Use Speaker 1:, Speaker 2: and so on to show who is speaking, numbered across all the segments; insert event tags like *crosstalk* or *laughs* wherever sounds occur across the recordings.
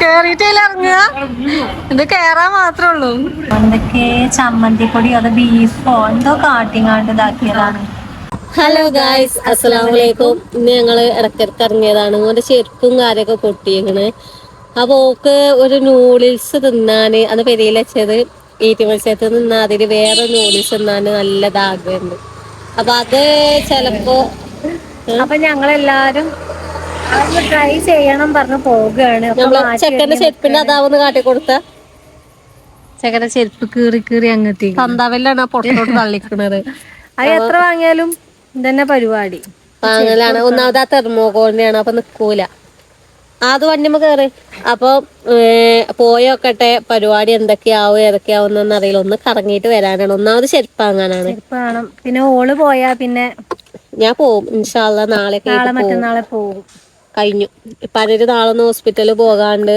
Speaker 1: കേറിയിട്ടല്ല ഇറങ്ങുക. ഇത് കേറാൻ മാത്രമേ ഉള്ളൂ.
Speaker 2: എന്തൊക്കെ ചമ്മന്തിപ്പൊടി അതോ ബീഫോ എന്തോ കാട്ടിങ്ങാണ്ട് ഇതാക്കിയതാണ്.
Speaker 3: ഹലോ ഗായ്സ് അസ്സലാമു അലൈക്കും ഇന്ന് ഞങ്ങൾ ഇടക്കിടക്ക് ഇറങ്ങിയതാണ്. ഓന്റെ ചെരുപ്പും കാര്യമൊക്കെ പൊട്ടിയേക്കണ്. അപ്പോൾ ഓക്ക് ഒരു നൂഡിൽസ് തിന്നാന് അന്ന് പെരിയിൽ വെച്ചത് ഈറ്റി മത്സ്യത്ത് നിന്ന് അതിൽ വേറെ നൂഡിൽസ് തിന്നാന് നല്ല ആഗ്രഹമുണ്ട് അപ്പൊ അത് ചെലപ്പോ
Speaker 2: അപ്പൊ ഞങ്ങളെല്ലാരും അതൊന്ന് ട്രൈ ചെയ്യണം പറഞ്ഞു പോവുകയാണ്.
Speaker 3: ചെക്കന്റെ ചെരുപ്പിന്റെ അതാവുന്ന കാട്ടി കൊടുത്ത?
Speaker 2: ചെക്കന്റെ ചെരുപ്പ് കീറി കീറി അങ്ങെത്തി
Speaker 3: പന്താവല്ലാണ് ആ പൊട്ടോട്ട് തള്ളിക്കണത്.
Speaker 2: അത് എത്ര വാങ്ങിയാലും ഇതന്നെ പരിപാടി.
Speaker 3: വാങ്ങലാണ്. ഒന്നാമത് ആ തെർമോകോളിന്റെയാണ്. അപ്പൊ നിക്കൂല. അത് വണ്ടിമ്മ കയറി അപ്പൊ പോയോക്കട്ടെ. പരിപാടി എന്തൊക്കെയാവും ഏതൊക്കെയാവും എന്നൊന്നും അറിയില്ല. ഒന്ന് കറങ്ങിയിട്ട് വരാനാണ്. ഒന്നാമത് ചെരുപ്പ് വാങ്ങാനാണ്.
Speaker 2: പിന്നെ ഓൾ പോയാ പിന്നെ
Speaker 3: ഞാൻ പോവും. ഇൻഷാല്ല നാളെ
Speaker 2: നാളെ മറ്റന്നാളെ പോകും
Speaker 3: കഴിഞ്ഞു. പലര് നാളെ ഒന്ന് ഹോസ്പിറ്റലിൽ പോകാണ്ട്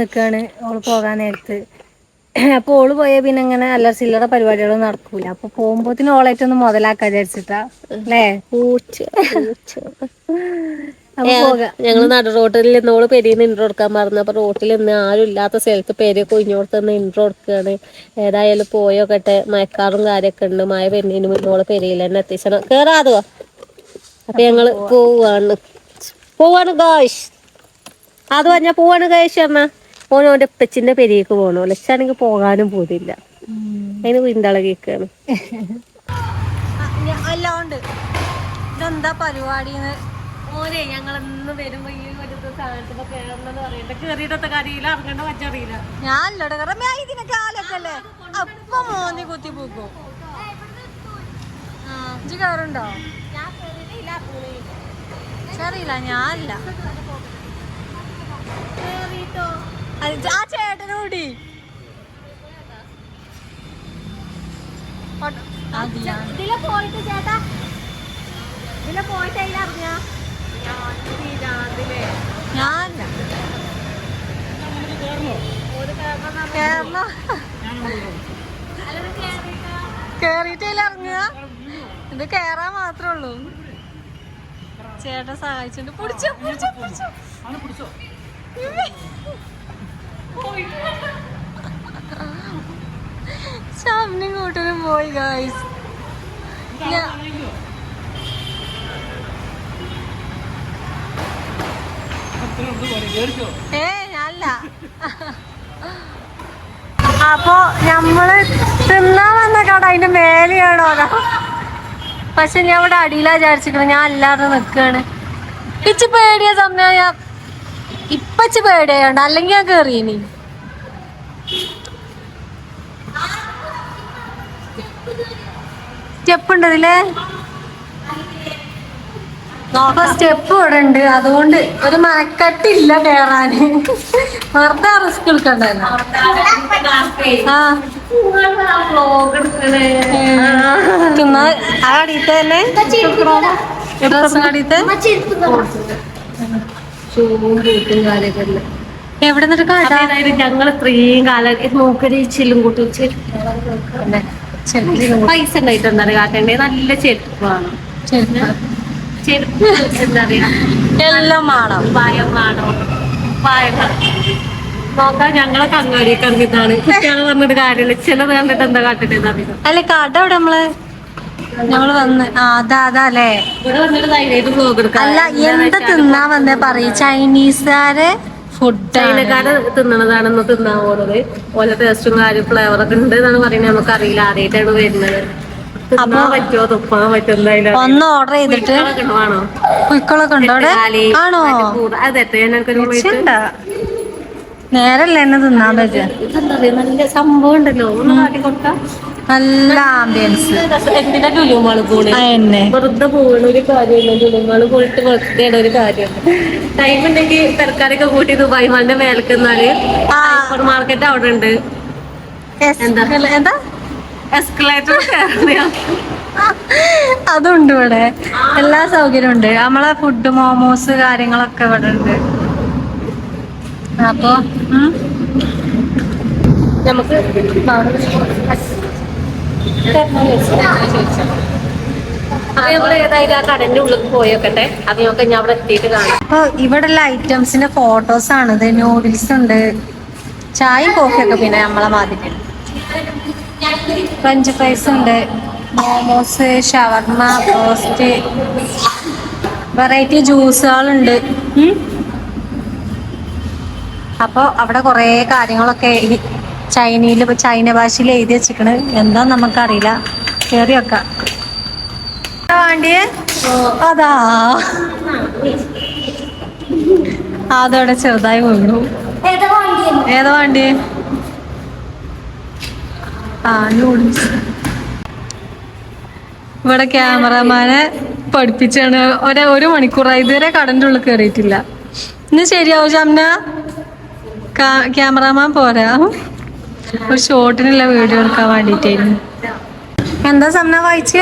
Speaker 2: നിക്കാൻ ഓൾ പോകാൻ നേരത്ത്. അപ്പൊ ഓൾ പോയാ പിന്നെ ഇങ്ങനെ അല്ല ചില്ലറ പരിപാടികളൊന്നും നടക്കൂല. അപ്പൊ പോകുമ്പോത്തിന് ഓളായിട്ടൊന്ന് മുതലാക്കാ വിചാരിച്ചിട്ടാ. അല്ലേ? *laughs*
Speaker 3: ഞങ്ങൾ നട റോട്ടിൽ നിന്ന് ഓൾ പെരിന്ന് ഇൻട്രോ കൊടുക്കാൻ പറഞ്ഞു. അപ്പൊ റോട്ടിൽ നിന്ന് ആരും ഇല്ലാത്ത സ്ഥലത്ത് പേരെ കുഞ്ഞോടത്ത് ഇൻട്രോ കൊടുക്കുകയാണ് ഏതായാലും പോയോക്കട്ടെ. മയക്കാറും കാര്യമൊക്കെ ഉണ്ട്. മഴ പെരുന്നതിന് മുന്നോൾ പെരിയിൽ തന്നെ എത്തിച്ചണം. കേറാതോ? അപ്പൊ ഞങ്ങൾ പോവാണ്. പോവാണ് ഗോഷ് അത് പറഞ്ഞാൽ പോവാണ് ഗായ്സ് അമ്മ. ഓൻ ഓന്റെ ഉപ്പച്ചിന്റെ പെരിയേക്ക് പോകണോ ലക്ഷാണെങ്കിൽ പോകാനും പോതില്ല അതിന് കുന്തളകിക്കാണ്
Speaker 1: എല്ലാം ഉണ്ട്. ഇതെന്താ പരിപാടിന്ന്?
Speaker 3: ഓനെ ഞങ്ങൾ ഇന്ന് വരുമ്പോ ഈ ഒരു സാധനത്തിന് കേറണമെന്ന് പറയണ്ട കേറിയിട്ടത്തെ കാര്യമില്ല ഇറങ്ങേണ്ട വച്ചറിയില്ല
Speaker 1: ഞാൻ ഇല്ലട കാരണം ഞാൻ ഇതിനെ കാലൊക്കെ അല്ലേ? അപ്പൊ മോന്തി കുത്തി പൂക്കും. ഇജ്ജ് കയറുണ്ടോ? ചെറിയില്ല ഞാനില്ല. ആ ചേട്ടനോടി.
Speaker 3: ഇതിലെ പോയിട്ട് ചേട്ടാ. ഇതിലെ പോയിട്ട് അതിൽ അറിഞ്ഞ
Speaker 1: ഞാനില്ല കേറണം? കേറിയിട്ടല്ല ഇറങ്ങുക. ഇത് കേറാൻ മാത്രമേ ഉള്ളൂ. ചേട്ടൻ സഹായിച്ചിട്ടുണ്ട്. പിടിച്ചോ പിടിച്ചോ പിടിച്ചോ. ശാമിനും കൂട്ടനും പോയി. ഗായ്സ് ഏ ഞാനല്ല. അപ്പോ നമ്മൾ തിന്നാൻ വന്ന കട അതിന്റെ മേലെയാണോ പക്ഷെ ഞാൻ ഇവിടെ അടിയിലാ വിചാരിച്ചിരിക്കണത് ഞാൻ അല്ലാതെ നിക്കാണ്. ഇച്ച് പേടിയ സമയം ഞാൻ ഇപ്പച്ച് പേടിയായോണ്ട് അല്ലെങ്കിൽ ഞാൻ കേറിയിനി സ്റ്റെപ്പ് ഉണ്ട് ഇതിൽ നോക്കാം സ്റ്റെപ്പ് ഇവിടെ ഉണ്ട്. അതുകൊണ്ട് ഒരു മരക്കട്ടില്ല കേറാന് വെറുതെ റിസ്ക് എടുക്കണ്ടല്ലോ. ആ. തിന്നാ ആ കടീത്തെ തന്നെ? ഡ്രസ് കടീത്തെ എവിടെ നിന്നിട്ട് കട?
Speaker 3: ഞങ്ങൾ ഇത്രയും കാലം നോക്കരീച്ചിലും കൂട്ടി പൈസ ഉണ്ടായിട്ടുണ്ടായിരുന്നു കാട്ടേണ്ടത് കാട്ടണ്ടേ നല്ല ചെരുപ്പാണ് ചെരുപ്പ്. എന്താ പറയാ
Speaker 1: എല്ലാം വേണം
Speaker 3: വേണോ പറഞ്ഞിട്ട് കാര്യമില്ല. ചിലത് കണ്ടിട്ട് എന്താ കാട്ടിട്ട്
Speaker 1: അല്ലെ കട ഇവിടെ നമ്മൾ? ഞങ്ങൾ വന്ന് ആ അതാ അതാ അല്ലേ അല്ല എന്താ തിന്നാ വന്നേ പറയും. ചൈനീസുകാരെ ഫുഡ്
Speaker 3: ചൈനക്കാര് തിന്നണതാണെന്ന് തിന്നാൻ പോകുന്നത് ഓല ടേസ്റ്റും കാര്യം ഫ്ലേവർ ഒക്കെ ഉണ്ട് എന്നാണ് പറയുന്നത്. നമുക്ക് അറിയില്ല ആദ്യമായിട്ടാണ് വരുന്നത്.
Speaker 1: ഒന്ന് ഓർഡർ ചെയ്തിട്ട്
Speaker 3: വേണോ
Speaker 1: ഉണ്ടോ? അവിടെ? ആണോ? നേരല്ലേ എന്നെ തിന്നാൻ പറ്റുക
Speaker 3: നല്ല സംഭവം ഉണ്ടല്ലോ.
Speaker 1: നല്ല ആംബിയൻസ്
Speaker 3: എന്തിനാ ലുലുമാൾ പോണേ?
Speaker 1: എന്നെ.
Speaker 3: വെറുതെ പോകണ ഒരു കാര്യമില്ല. ലുലുമാൾ പോയിട്ട് വെറുതെ ഒരു കാര്യം. ടൈം ഉണ്ടെങ്കിൽ തൽക്കാലൊക്കെ കൂട്ടി ദുബായ് മാളിന്റെ മേലേക്ക്
Speaker 1: എന്നാൽ
Speaker 3: സൂപ്പർ മാർക്കറ്റ് അവിടെ ഉണ്ട്. എന്താ?
Speaker 1: എന്താ?
Speaker 3: എസ്കലേറ്റർ
Speaker 1: അതുണ്ട് ഇവിടെ. എല്ലാ സൗകര്യവും ഉണ്ട്. നമ്മളെ ഫുഡ് മോമോസ് കാര്യങ്ങളൊക്കെ ഇവിടെ ഉണ്ട്. അപ്പൊ.
Speaker 3: നമുക്ക് അപ്പൊ
Speaker 1: ഇവിടെയുള്ള ഐറ്റംസിന്റെ ഫോട്ടോസ് ആണ്. നൂഡിൽസ് ഉണ്ട്. ചായ കോഫിയൊക്കെ പിന്നെ നമ്മളെ മാതിരി. ഫ്രഞ്ച് ഫ്രൈസ് ഉണ്ട്. മോമോസ് ഷവർമ പോസ്റ്റ് വെറൈറ്റി ജ്യൂസുകളുണ്ട്. അപ്പോൾ അവിടെ കുറേ കാര്യങ്ങളൊക്കെ ചൈനയിൽ ചൈന ഭാഷയിൽ എഴുതി വെച്ചിക്കണ് എന്താ നമുക്കറിയില്ല. കയറി വെക്കാം. വേണ്ടിയേ അതാ. അതോടെ ചെറുതായി വീണു. ഏതാ വണ്ടി ഇവിടെ ക്യാമറമാനെ പഠിപ്പിച്ചാണ്. ഒരു ഒരു മണിക്കൂറായി. ഇതുവരെ കടന്റെ ഉള്ളിൽ കയറിയിട്ടില്ല ഇന്ന് ശരിയാവും ചമ്മന ക്യാമറമാൻ പോരാ. ഒരു ഷോട്ടിനുള്ള വീഡിയോ എടുക്കാൻ വേണ്ടിട്ടായിരുന്നു എന്താ സമന വായിച്ച?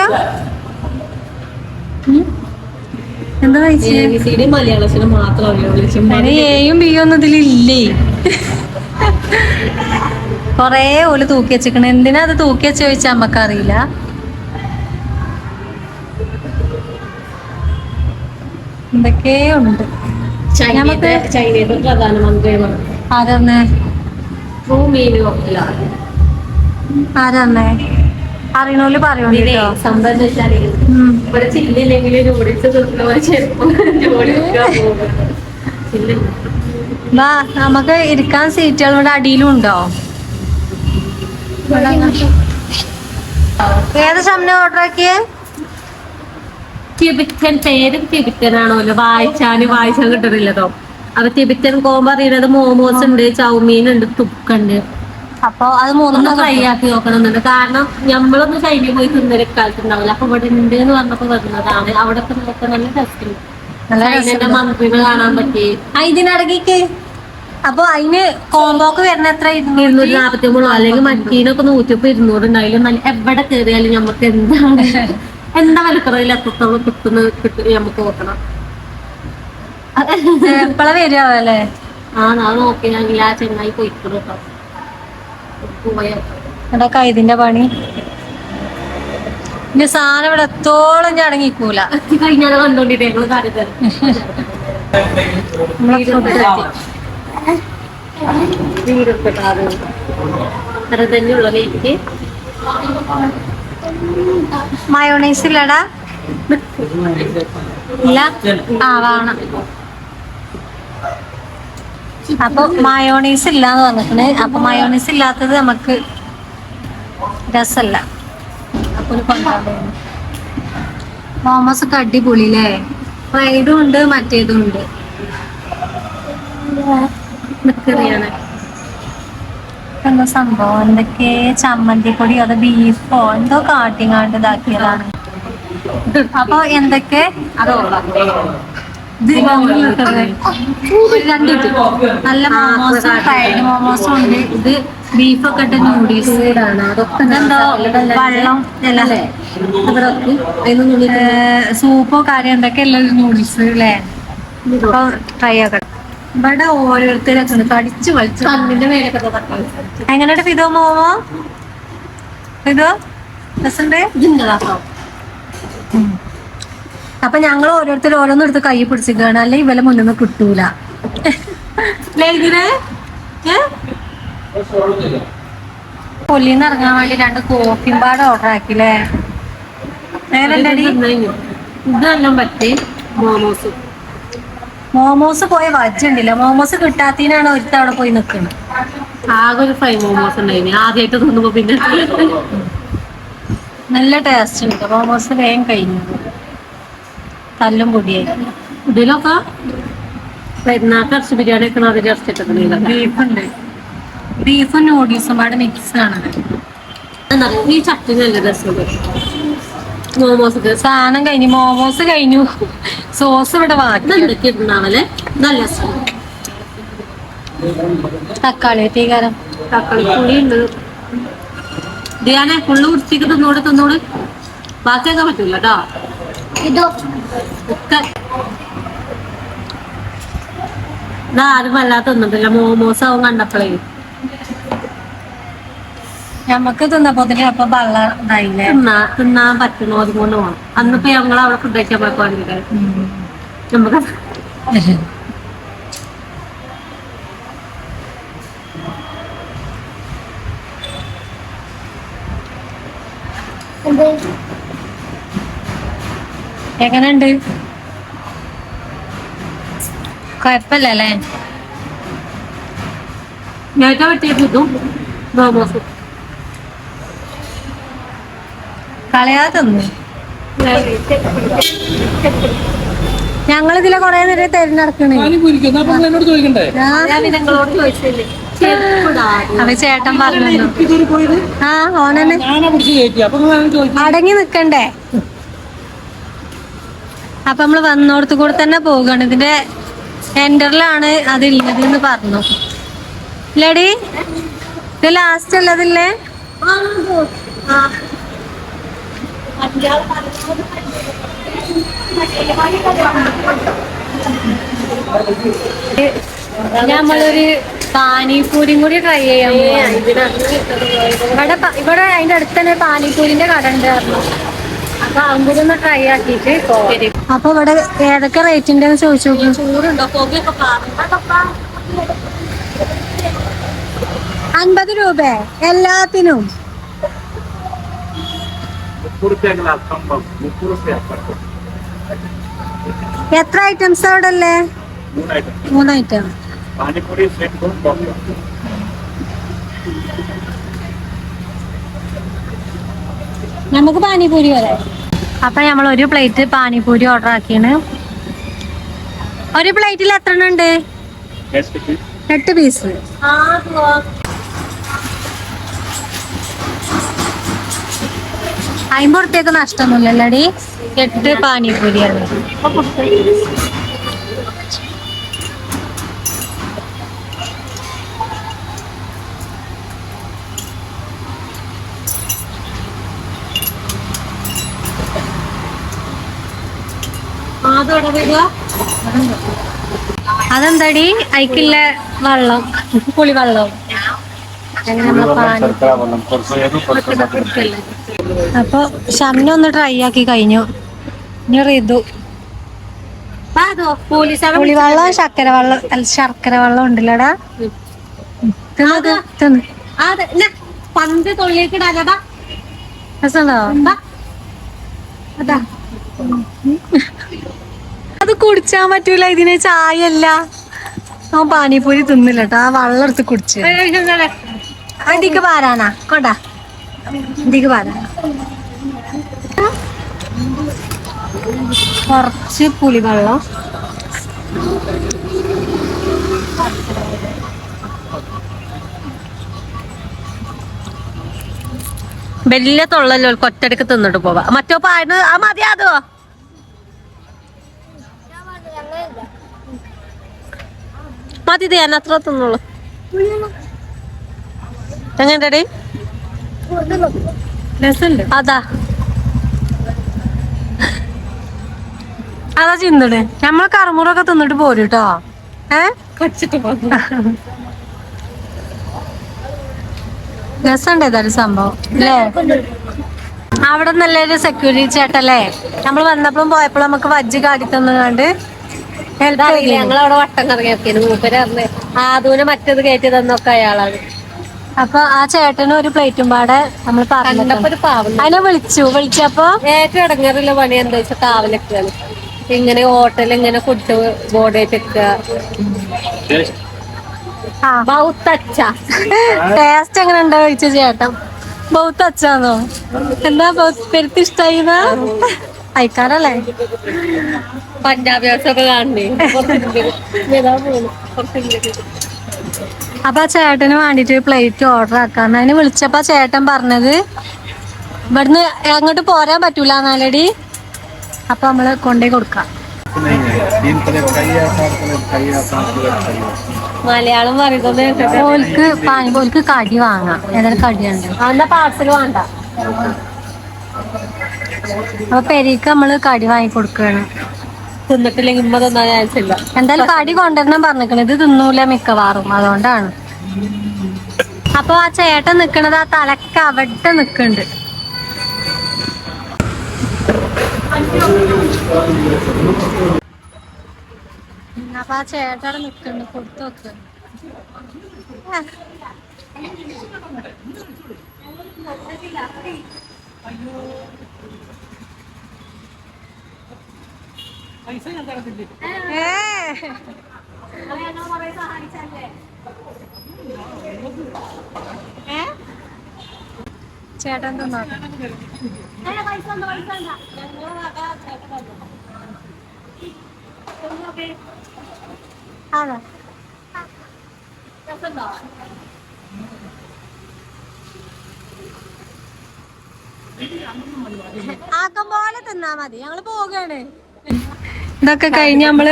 Speaker 1: എന്താ വായിച്ചേ?
Speaker 3: എ ഡി മലയാളത്തിന് മാത്രം വിളിച്ചു
Speaker 1: അതിന് എയും ബിയും ഒന്നും ഇതിലില്ലേ? കൊറേ ഓൽ തൂക്കി വെച്ചേക്കണ. എന്തിനാ അത് തൂക്കി വെച്ച് ചോദിച്ചാ നമ്മക്കറിയില്ല അറിയില്ല എന്തൊക്കെയുണ്ട്
Speaker 3: ചൈനയുടെ ചൈനയുടെ പ്രധാനമന്ത്രിയാണ്
Speaker 1: ആരന്നെ?
Speaker 3: ഭൂമിയിലും
Speaker 1: ആരന്നെ? അറിയണോൽ പറയണോ
Speaker 3: സംഭവം
Speaker 1: വാ നമുക്ക് ഇരിക്കാൻ സീറ്റുകൾ ഇവിടെ അടിയിലും ഉണ്ടോ? ഏത് ശമന ഓർഡർ ആക്കിയേ?
Speaker 3: ടിബറ്റൻ പേരും ടിബറ്റനാണല്ലോ വായിച്ചാൽ വായിച്ചാൽ കിട്ടുന്നില്ലതോ അപ്പൊ ടിബറ്റൻ കോമ്പ് അറിയണത് മോമോസ് ഉണ്ട് ചൗമീൻ ഉണ്ട് തുക്കുണ്ട്
Speaker 1: അപ്പൊ അത്
Speaker 3: മൂന്നും
Speaker 1: ട്രൈ
Speaker 3: ഫ്രൈ ആക്കി നോക്കണമെന്നുണ്ട് കാരണം നമ്മളൊന്നും ചൈനയിൽ പോയി തിന്നൊരു കാലത്ത് ഉണ്ടാവില്ല അപ്പൊ ഇവിടെ ഉണ്ട് എന്ന് പറഞ്ഞപ്പോ വരുന്നതാണ് അവിടെ ഒക്കെ നോക്കാൻ നല്ല ടേസ്റ്റ്
Speaker 1: നല്ല ഇതിനടങ്ങിക്ക് അപ്പൊ അതിന് കോമ്പോക്ക് വരുന്ന എത്ര
Speaker 3: ഇരുന്നൂറ്റി
Speaker 1: ഇരുന്നൂറ്റി
Speaker 3: നാപ്പത്തി മൂന്നോ അല്ലെങ്കിൽ മറ്റീനൊക്കെ നൂറ്റിപ്പോ ഇരുന്നൂറ് ഉണ്ടായാലും നല്ല എവിടെ കയറിയാലും നമുക്ക് എന്താണ്? *laughs* എന്താ വിലക്കുറവിൽ എത്രത്തോളം കിട്ടുന്ന കിട്ടും നമുക്ക് നോക്കണം.
Speaker 1: എപ്പോഴാ വരികയല്ലേ
Speaker 3: ആ നാ ഞാൻ ആ ചെങ്ങായി പോയിട്ടുണ്ട് കേട്ടോ പോയോ
Speaker 1: ഇതിന്റെ പണി. ഇനി സാധനം ഇവിടെ എത്തോളം ഞാൻ അടങ്ങിക്കൂല.
Speaker 3: കണ്ടോണ്ടിട്ടേ ഞങ്ങൾ വെയിറ്റ്
Speaker 1: മയോണൈസ് ഇല്ലടാ. ഇല്ല? ആ വേണം. അപ്പൊ മയോണൈസ് ഇല്ലാന്ന് പറഞ്ഞിട്ടുണ്ട് അപ്പൊ മയോണൈസ് ഇല്ലാത്തത് നമുക്ക് രസല്ല. ഒരു ഒക്കെ മോമോസ് ഒക്കെ അടിപൊളിയില്ലേ? ഫ്രൈഡും ഉണ്ട് മറ്റേതും ഉണ്ട്.
Speaker 3: നിക്കറിയാണ്
Speaker 1: എന്താ സംഭവം? എന്തൊക്കെ? ചമ്മന്തിപ്പൊടി അതോ ബീഫോ? എന്തോ കാട്ടിങ്ങാണ്ട് ഇതാക്കിയതാണ്. അപ്പൊ എന്തൊക്കെ? രണ്ട് നല്ല മോമോസും ഫ്രൈഡ് മോമോസും ഉണ്ട്. ഇത് ബീഫൊക്കെ ഇട്ട് നൂഡിൽസ് ഇതെന്തോ വെള്ളം അല്ല? സൂപ്പോ കാര്യം എന്തൊക്കെ ഉള്ള നൂഡിൽസ് അല്ലേ? അപ്പൊ ട്രൈ ആക്കട്ടെ ഇവിടെ ഓരോരുത്തരൊക്കെ ഉണ്ട് കടിച്ചു വലിച്ചു
Speaker 3: കണ്ണിന്റെ മേലൊക്കെ
Speaker 1: എങ്ങനെയുണ്ട് ഫിതോ മോമോ? ഫിതോ രസണ്ട്? അപ്പൊ ഞങ്ങൾ ഓരോരുത്തർ ഓരോന്നും എടുത്ത് കൈ പിടിച്ചിരിക്കുകയാണ് അല്ലെ ഇവലെ മുന്നിൽ നിന്ന് കിട്ടൂല? കൊല്ലിന്ന് ഇറങ്ങാൻ വേണ്ടി രണ്ട് കോഫിയും പാട് ഓർഡർ ആക്കില്ലേ
Speaker 3: ഇതെല്ലാം പറ്റി. മോമോസ്.
Speaker 1: മോമോസ് പോയ വജ്ജുണ്ടില്ല. മോമോസ് കിട്ടാത്തതിനാണ് ഒരു അവിടെ പോയി നിൽക്കുന്നത്
Speaker 3: ആകെ ഒരു ഫ്രൈ മോമോസ് ഉണ്ടായിന്. ആദ്യമായിട്ട് തിന്നുമ്പോ പിന്നെ.
Speaker 1: നല്ല ടേസ്റ്റ് ഉണ്ട്. മോമോസ് വേഗം കഴിഞ്ഞു. തല്ലും പൊടിയായി.
Speaker 3: ഇതിലൊക്കെ പെരുന്നാക്ക് ഇറച്ചി ബിരിയാണി ഒക്കെ അതിൽ ബീഫ്
Speaker 1: ബീഫുണ്ട് ബീഫും നൂഡിൽസും പാടെ മിക്സ് ആണ്
Speaker 3: ഈ ചട്ടിന് നല്ല രസമുണ്ട്. മോമോസ്
Speaker 1: സാധനം കഴിഞ്ഞു. മോമോസ് കഴിഞ്ഞു. സോസ് ഇവിടെ
Speaker 3: ഇടുന്നാവല്ലേ നല്ല
Speaker 1: തക്കാളി തീകാരം
Speaker 3: തക്കാളി പുളി ഉണ്ട് ധ്യാനെ ഫുള്ള് കുടിച്ചിട്ട് തിന്നോട് തിന്നോട്? ബാക്കിയൊക്കെ പറ്റൂല കേട്ടോ ഒക്കെ. ഇതാരും വല്ലാത്ത തിന്നിട്ടില്ല മോമോസ് ആവും കണ്ടപ്പോഴേ
Speaker 1: ഞമ്മക്ക് തിന്നപ്പോത്തിന് അപ്പൊ വള്ള ഇതായില്ലേ?
Speaker 3: തിന്നാ തിന്നാൻ പറ്റുന്നു അതുകൊണ്ട് പോകണം അന്നിപ്പോ ഞങ്ങൾ അവിടെ ഫുഡ് കഴിക്കാൻ പോയപ്പോഴേ നമുക്ക്
Speaker 1: എങ്ങനെയുണ്ട്? കൊഴപ്പല്ലേ
Speaker 3: ഞാൻ പറ്റിയ ഫുഡും മോമോസും
Speaker 1: കളയാതെ തിന്നു ഞങ്ങളിതിലെ കൊറേ നേരം തെരഞ്ഞെടുക്കണേ.
Speaker 4: പാനിപൂരിക്ക് അപ്പൊ നിങ്ങൾ എന്നോട് ചോദിക്കണ്ടേ?
Speaker 3: ഞാൻ നിങ്ങളോട് ചോദിച്ചില്ലേ? ചെരുപ്പിടാ
Speaker 1: ചേട്ടൻ പറഞ്ഞു ആ
Speaker 4: ഓനെ
Speaker 1: അടങ്ങി നിക്കണ്ടേ. അപ്പൊ നമ്മൾ വന്നോടത്ത് കൂടെ തന്നെ പോവുകയാണ്. ഇതിന്റെ സെന്ററിലാണ് അതില്ലത് എന്ന് പറഞ്ഞു. ഇല്ലടി? ഇത് ലാസ്റ്റ് ഉള്ളതില്ലേ നമ്മളൊരു പാനിപൂരിയും കൂടി ട്രൈ പോവാണ്. ഇവിടെ ഇവിടെ അതിന്റെ അടുത്ത് തന്നെ പാനിപൂരിന്റെ കട ഉണ്ട് അപ്പൊ അമ്പൂരി ഒന്ന് ട്രൈ ആക്കിയിട്ട് പോവാം അപ്പൊ ഇവിടെ ഏതൊക്കെ റേറ്റിന്റെ ചോദിച്ചു അൻപത്
Speaker 3: രൂപ പുകയൊക്കെ പാറും
Speaker 1: അൻപത് രൂപ എല്ലാത്തിനും എത്ര ഐറ്റംസ് അവിടെ അല്ലേ മൂന്ന് ഐറ്റം
Speaker 4: പാനിപൂരി
Speaker 1: നമുക്ക് പാനിപൂരി വരെ. അപ്പൊ നമ്മൾ ഒരു പ്ലേറ്റ് പാനിപൂരി ഓർഡർ ആക്കിയാണ്. ഒരു പ്ലേറ്റിൽ എത്ര എണ്ണം ഉണ്ട്? എട്ട് പീസ് അമ്പത് റുപ്യക്ക് നഷ്ടമൊന്നുമില്ലല്ലടി. എട്ട് പാനിപൂരിയാണ് അതെന്താടി? അയക്കില്ല വെള്ളം പുളിവെള്ളം. വെള്ളം നമ്മളെ പാനി അപ്പൊ ഷംന ഒന്ന് ട്രൈ ആക്കി കഴിഞ്ഞു. ഇനി റിതു. പുളിവെള്ളം ശർക്കര വെള്ളം അല്ല ശർക്കര വെള്ളം ഉണ്ടല്ലോടാ
Speaker 3: അതെ. ന, പന്ത് തൊള്ളിലേക്ക് ഇടാനതാ
Speaker 1: രസമുണ്ടോ?
Speaker 3: അതാ.
Speaker 1: അത് കുടിച്ചാൻ പറ്റൂല ഇതിന് ചായ അല്ല ആ പാനിപ്പൂരി തിന്നില്ല കേട്ടോ ആ വെള്ളം എടുത്ത് കുടിച്ച്. അടിക്ക് പാരാനാ കൊണ്ടാ. അടിക്ക് പാരാനാ കുറച്ച് പുളിവെള്ളം.
Speaker 3: വലിയ തൊള്ളല്ലോ കൊറ്റടക്ക് തിന്നിട്ട് പോവാ. മറ്റോ പായന ആ മതി അതോ മതി ഞാൻ അത്ര തിന്നോളൂ.
Speaker 1: എങ്ങനെ
Speaker 3: അതാ.
Speaker 1: അതാ ചിന്തണ് നമ്മൾ കറുമുറൊക്കെ തിന്നിട്ട് പോരുട്ടോ ഏ? രസമുണ്ട് ഏതായാലും സംഭവം. അല്ലേ അവിടെ നല്ലൊരു സെക്യൂരിറ്റി ചേട്ടല്ലേ? നമ്മൾ വന്നപ്പോഴും പോയപ്പോഴും നമുക്ക് വജ്ജ് കാട്ടി തന്നുകൊണ്ട്
Speaker 3: ഞങ്ങളവിടെ വട്ടം കറങ്ങിയൊക്കെ ആദൂനെ മറ്റത് കയറ്റി തന്നൊക്കെ അയാളാണ്.
Speaker 1: അപ്പൊ ആ ചേട്ടന് ഒരു പ്ലേറ്റും പാടെ നമ്മൾ പറഞ്ഞു
Speaker 3: കണ്ടപ്പോ ഒരു പാവം.
Speaker 1: അതിനെ വിളിച്ചു. വിളിച്ചപ്പോ
Speaker 3: ഏറ്റവും ഇടങ്ങാറുള്ള പണി എന്താ വെച്ചാൽ കാവലൊക്കെയാണ്. ഇങ്ങനെ ഹോട്ടൽ ഇങ്ങനെ ഫുഡ് ബോർഡ് ബൗത്തച്ച
Speaker 1: ടേസ്റ്റ് എങ്ങനെ ഉണ്ടോ ചോദിച്ച ചേട്ടൻ. ബൗത്ത് അച്ചാന്നോ എന്താ പെരുത്തി ഇഷ്ടായി അയക്കാറല്ലേ
Speaker 3: പഞ്ചാബി ഒക്കെ കാണണേ
Speaker 1: അപ്പൊ ആ ചേട്ടന് വേണ്ടിട്ട് പ്ലേറ്റ് ഓർഡർ ആക്കാന്ന്. അതിന് വിളിച്ചപ്പോ ചേട്ടൻ പറഞ്ഞത് ഇവിടുന്ന് അങ്ങോട്ട് പോരാൻ പറ്റൂല എന്നാലടി അപ്പൊ നമ്മൾ കൊണ്ടേ കൊടുക്കാം.
Speaker 3: മലയാളം പറയുന്നത്
Speaker 1: ഓൽക്ക് കടി വാങ്ങാം. ഏതൊരു കടിയുണ്ട്.
Speaker 3: എന്നാ പാർസൽ വേണ്ട.
Speaker 1: അപ്പൊ പെരീക്ക് നമ്മൾ കടി വാങ്ങി കൊടുക്കുകയാണ്
Speaker 3: തിന്നിട്ടില്ലെങ്കിൽ ഉമ്മ തിന്നാൻ ചാൻസ് ഇല്ല
Speaker 1: എന്തായാലും കടി കൊണ്ടുവരണം പറഞ്ഞിരിക്കണം ഇത് തിന്നൂല മിക്കവാറും അതുകൊണ്ടാണ്. അപ്പൊ ആ ചേട്ടൻ നിക്കണത് ആ തലക്ക് അവിടെ നിക്കണ്ട്. അപ്പൊ ആ ചേട്ടൻ അവിടെ നിക്കണ്ട് കൊടുത്തു നോക്ക് ചേട്ടൻ തന്നോ? ആക്കം പോലെ തിന്നാ മതി. ഞങ്ങൾ പോകാണ് ഇതൊക്കെ കഴിഞ്ഞ് നമ്മൾ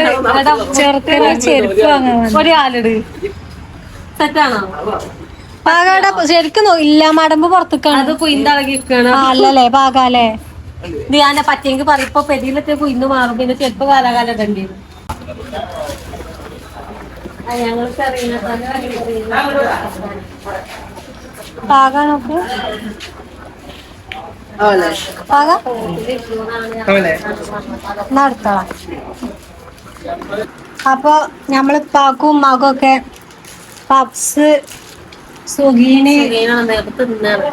Speaker 1: ചെറുക്കന് ചെരുപ്പ് വാങ്ങാൻ
Speaker 3: ഒരു ആലിട്. സെറ്റാണോ?
Speaker 1: പാകാടെ ശരിക്കും ഇല്ല മടമ്പ് പുറത്തേക്കാണ്.
Speaker 3: അത് കുയിന്തളകിക്കാണ്
Speaker 1: അല്ലല്ലേ പാകാലേ
Speaker 3: ഇത് ഞാൻ പറ്റിയെങ്കിൽ പറയും. ഇപ്പൊ പെരിയിലൊക്കെ കുയിന്ന് മാറും. പിന്നെ ചെരുപ്പ് കാലാകാലം കണ്ടി ഞങ്ങൾക്ക്
Speaker 1: പാകാണൊക്കെ പാക എന്നാ അടുത്തോളാം അപ്പൊ ഞമ്മൾ പാക്കും ഉമ്മാക്കും ഒക്കെ പപ്സ്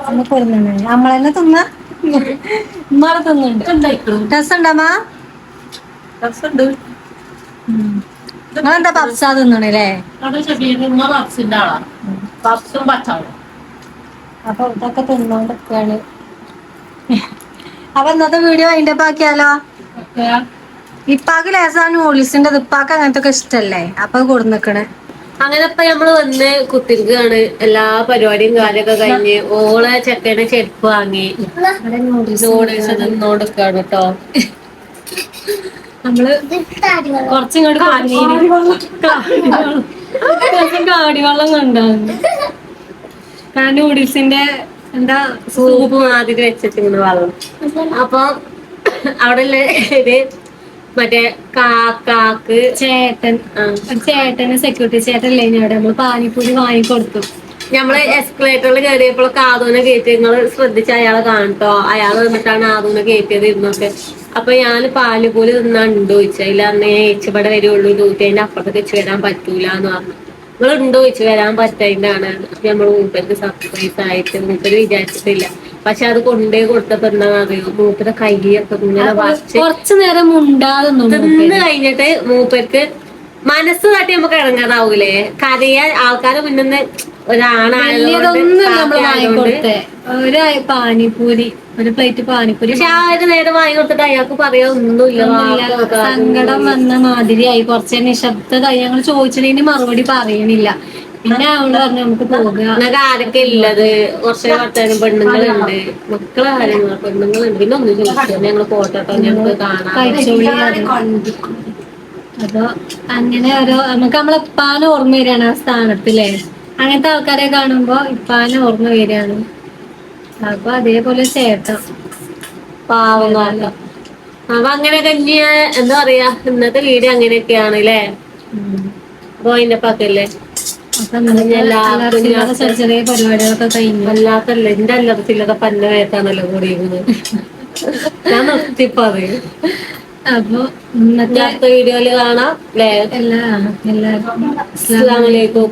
Speaker 1: ഒന്ന് കൊടുക്കുന്നുണ്ട് നമ്മളെന്നെ തിന്ന. ഉമ്മാടെ തിന്നുണ്ട് നിങ്ങളെന്താ പപ്സാ തിന്നണല്ലേ
Speaker 3: പപ്സും
Speaker 1: അപ്പൊ ഇതൊക്കെ തിന്നോണ്ടിരിക്കാണ്. അപ്പൊ ഇന്നത്തെ വീഡിയോ അതിന്റെ ബാക്കിയാലോ? ഇപ്പാക്ക് ലേസാണ് ഓളിസിന്റെ ഇപ്പാക്ക് അങ്ങനത്തെ ഒക്കെ ഇഷ്ടല്ലേ? അപ്പൊ കൊടുന്നിക്കണേ
Speaker 3: അങ്ങനെ ഇപ്പൊ നമ്മൾ വന്ന് കുത്തിരിക്കാണ് എല്ലാ പരിപാടിയും കാര്യമൊക്കെ കഴിഞ്ഞ് ഓളെ ചെക്കനെ ചെരുപ്പ് വാങ്ങി നൂഡിൽസ് കേട്ടോ
Speaker 1: നമ്മൾ കൊറച്ചിങ്ങോട്ട് കാടിവെള്ളം കണ്ടാണ് കാരണം നൂഡിൽസിന്റെ എന്താ
Speaker 3: സൂപ്പ് മാതിരി വെച്ചിട്ടിങ്ങനെ വെള്ളം. അപ്പൊ അവിടെ ഇത് മറ്റേ കാക്കാക്ക്
Speaker 1: ചേട്ടൻ ചേട്ടന് സെക്യൂരിറ്റി ചേട്ടൻ അല്ലേ അവിടെ നമ്മൾ പാനിപ്പൂരി വാങ്ങിക്കൊടുത്തു.
Speaker 3: ഞമ്മൾ എസ്കലേറ്ററിൽ കയറിയപ്പോൾ കാതൂനെ കയറ്റി നിങ്ങൾ ശ്രദ്ധിച്ച അയാളെ കാണട്ടോ. അയാൾ വന്നിട്ടാണ് ആദൂനെ കയറ്റിയത് ഇരുന്നൊക്കെ. അപ്പൊ ഞാൻ പാലുപൂൽ തിന്നാ ഉണ്ടോ ചോദിച്ചു അന്നേ ഏച്ചിവിടെ വരുള്ളൂ. തൂറ്റി അതിന്റെ അപ്പുറത്തേക്ക് വെച്ച് വരാൻ പറ്റൂലെന്ന് പറഞ്ഞു. നിങ്ങൾ ഉണ്ടോ ചോദിച്ചു വരാൻ പറ്റാണ് നമ്മൾ മൂപ്പർക്ക് സർപ്രൈസ് ആയിട്ട് മൂപ്പര് വിചാരിച്ചിട്ടില്ല. പക്ഷെ അത് കൊണ്ടേ കൊടുത്തപ്പോ മൂപ്പരുടെ കൈയൊക്കെ ഇങ്ങനെ വച്ച്
Speaker 1: കുറച്ചു നേരം ഉണ്ടാകുന്നു
Speaker 3: തിന്ന് കഴിഞ്ഞിട്ട് മൂപ്പർക്ക് മനസ്സ് തട്ടി നമുക്ക് ഇറങ്ങാതാവൂലേ? കരയാൻ
Speaker 1: ആൾക്കാർ
Speaker 3: മുന്നേ
Speaker 1: വാങ്ങിക്കൊടുത്തേ. ഒരു പാനിപ്പൂരി ഒരു പ്ലേറ്റ് പാനിപ്പൂരി
Speaker 3: പക്ഷെ ആ ഒരു നേരം വാങ്ങി കൊടുത്തിട്ട് അയാൾക്ക് പറയാ ഒന്നുമില്ല.
Speaker 1: സങ്കടം വന്ന മാതിരിയായി. കുറച്ച് നിശബ്ദതായി ഞങ്ങൾ ചോദിച്ചതിന് മറുപടി പറയണില്ല. പിന്നെ അവൾ പറഞ്ഞു നമുക്ക് പോകാം.
Speaker 3: ആരൊക്കെ ഉള്ളത്? കുറച്ച് വർത്താനം പെണ്ണുങ്ങളുണ്ട്. മക്കളെ കാര്യങ്ങൾ പെണ്ണുങ്ങളുണ്ട്. പിന്നെ ഒന്നും ചോദിച്ചു ഞങ്ങൾ പോട്ടോ ഞങ്ങൾക്ക്
Speaker 1: അത്. അപ്പൊ അങ്ങനെ ഓരോ നമുക്ക് നമ്മളെ ഇപ്പാനെ ഓർമ്മ വരികയാണ് ആ സ്ഥാനത്തില്ലേ അങ്ങനത്തെ ആൾക്കാരെ കാണുമ്പോ ഇപ്പാനെ ഓർമ്മ വരികയാണ്. അപ്പൊ അതേപോലെ ചേട്ടൻ.
Speaker 3: പാവം നോക്കാം അപ്പൊ അങ്ങനെ തന്നെ എന്താ പറയാ ഇന്നത്തെ വീഡിയോ അങ്ങനെയൊക്കെയാണ് അല്ലേ
Speaker 1: അപ്പൊ അതിന്റെ പക്കല്ലേ?
Speaker 3: വല്ലാത്തല്ല? എന്റെ അല്ലാത്ത പന്ന വേത്താണല്ലോ കൂടിയിരുന്നത് ഞാൻ നിർത്തിപ്പത്
Speaker 1: അപ്പൊ ഇന്നത്തെ
Speaker 3: വീഡിയോയിൽ കാണാം.
Speaker 1: എല്ലാവർക്കും
Speaker 3: അസ്സലാമലൈക്കും